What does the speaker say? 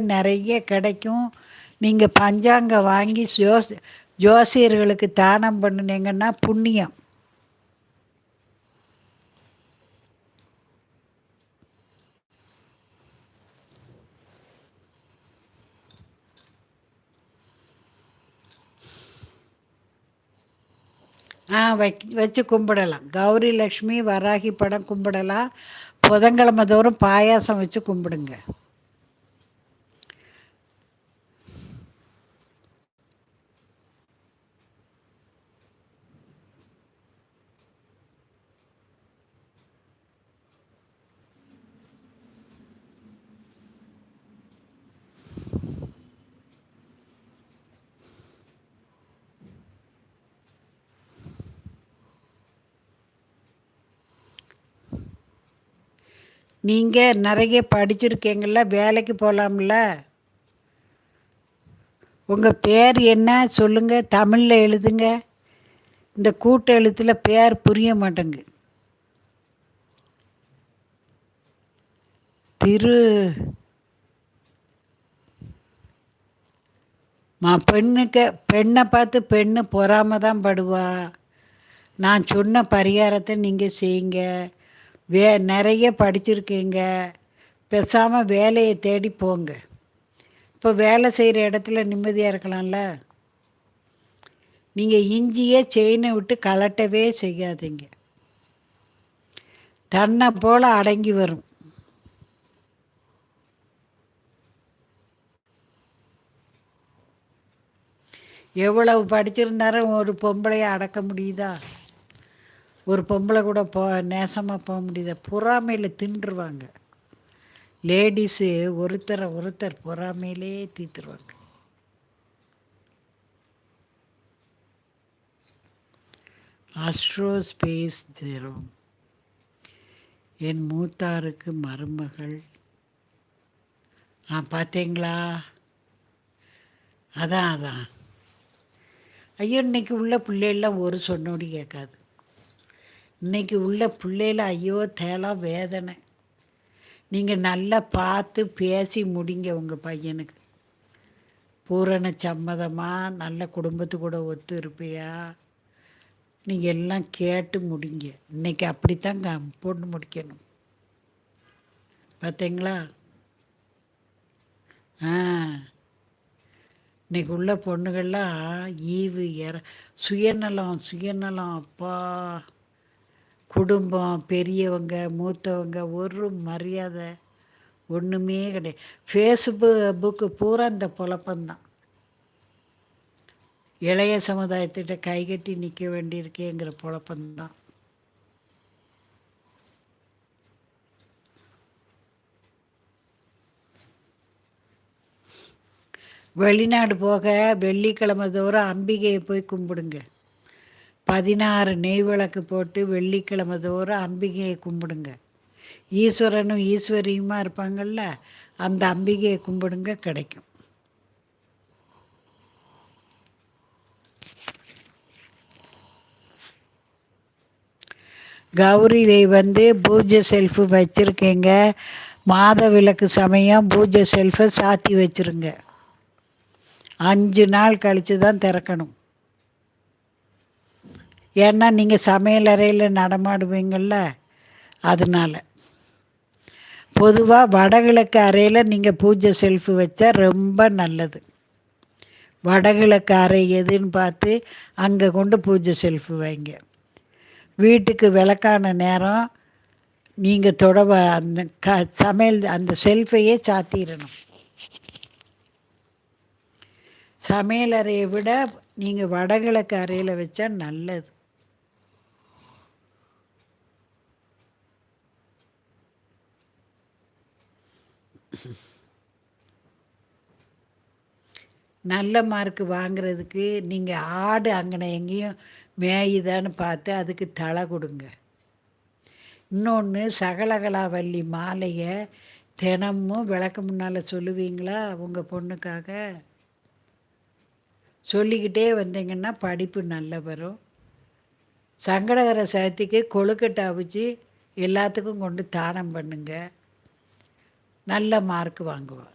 நிறைய கிடைக்கும். நீங்கள் பஞ்சாங்கம் வாங்கி ஜோஸ் ஜோசியர்களுக்கு தானம் பண்ணினீங்கன்னா புண்ணியம். ஆ வைக் வச்சு கும்பிடலாம். கௌரி லக்ஷ்மி வராகி படம் கும்பிடலாம். புதன்கிழமை தோறும் பாயாசம் வச்சு கும்பிடுங்க. நீங்கள் நிறைய படிச்சிருக்கீங்கள வேலைக்கு போகலாம்ல உங்கள் பேர் என்ன? சொல்லுங்கள் தமிழில் எழுதுங்க. இந்த கூட்ட எழுத்தில் பேர் புரிய மாட்டேங்கு திரு மா பெண்ணுக்கு பெண்ணை பார்த்து பெண்ணு பொறாம தான் படுவா. நான் சொன்ன பரிகாரத்தை நீங்கள் செய்யுங்க. வே நிறைய படிச்சிருக்கீங்க. பேசாமல் வேலையை தேடி போங்க. இப்போ வேலை செய்கிற இடத்துல நிம்மதியாக இருக்கலாம்ல? நீங்கள் இஞ்சியே செயினை விட்டு கலட்டவே செய்யாதீங்க. தன்னை போல் அடங்கி வரும். எவ்வளவு படிச்சிருந்தாலும் ஒரு பொம்பளையை அடக்க முடியுதா? ஒரு பொம்பளை கூட போ நேசமாக போக முடியுதா பொறாமையில் தின்றுருவாங்க. லேடிஸு ஒருத்தரை ஒருத்தர் பொறாமையிலே தீத்துருவாங்க. அஸ்ட்ரோ ஸ்பேஸ் ஜெரோ என் மூத்தாருக்கு மருமகள். ஆ பார்த்தீங்களா அதான் அதான். ஐயோ இன்னைக்கு உள்ள பிள்ளையெல்லாம் ஒரு சொன்னோடி கேட்காது. இன்னைக்கு உள்ள பிள்ளையில ஐயோ தேலாம் வேதனை. நீங்கள் நல்லா பார்த்து பேசி முடிங்க உங்கள் பையனுக்கு. பூரண சம்மதமாக நல்ல குடும்பத்து கூட ஒத்து இருப்பியா? நீங்கள் எல்லாம் கேட்டு முடிங்க. இன்னைக்கு அப்படித்தான் பொண்ணு முடிக்கணும். பார்த்தீங்களா ஆ. இன்னைக்கு உள்ள பொண்ணுகள்லாம் ஈவு இற சுயநலம் சுயநலம் அப்பா. குடும்பம் பெரியவங்க மூத்தவங்க ஒரு மரியாதை ஒன்றுமே கிடையாது. ஃபேஸ்புக் புக்கு பூரா இந்த புழப்பந்தான் இளைய சமுதாயத்திட்ட கைகட்டி நிற்க வேண்டியிருக்கேங்கிற புழப்பந்தான் வெளிநாடு போக வெள்ளிக்கிழமை தோறும் அம்பிகையை போய் கும்பிடுங்க. பதினாறு நெய் விளக்கு போட்டு வெள்ளிக்கிழமை தோறும் அம்பிகையை கும்பிடுங்க. ஈஸ்வரனும் ஈஸ்வரியுமா இருப்பாங்கள்ல அந்த அம்பிகையை கும்பிடுங்க கிடைக்கும். கௌரியை வந்து பூஜை செல்ஃபு வச்சுருக்கீங்க. மாத விளக்கு சமயம் பூஜை செல்ஃபை சாத்தி வச்சுருங்க. அஞ்சு நாள் கழித்து தான் திறக்கணும். ஏன்னா நீங்கள் சமையல் அறையில் நடமாடுவீங்கள்ல அதனால். பொதுவாக வடகிழக்கு அறையில் நீங்கள் பூஜை செல்ஃபு வச்சா ரொம்ப நல்லது. வடகிழக்கு அறை எதுன்னு பார்த்து அங்கே கொண்டு பூஜை செல்ஃபு வைங்க. வீட்டுக்கு விளக்கான நேரம் நீங்கள் தொடவ அந்த க சமையல் அந்த செல்ஃபையே சாத்திடணும் சமையல் அறையை விட நீங்கள் வடகிழக்கு அறையில் வச்சா நல்லது. நல்ல மார்க் வாங்குறதுக்கு நீங்கள் ஆடு அங்கனை எங்கேயும் மேயுதான்னு பார்த்து அதுக்கு தலை கொடுங்க. இன்னொன்று சகலகலாவல்லி மாலையை தினமும் விளக்கு முன்னால் சொல்லுவீங்களா? உங்கள் பொண்ணுக்காக. சொல்லிக்கிட்டே வந்தீங்கன்னா படிப்பு நல்லா வரும். சங்கடகர சக்திக்கு கொழுக்கட்டை அவிச்சு எல்லாத்துக்கும் கொண்டு தானம் பண்ணுங்கள் நல்ல மார்க் வாங்குவா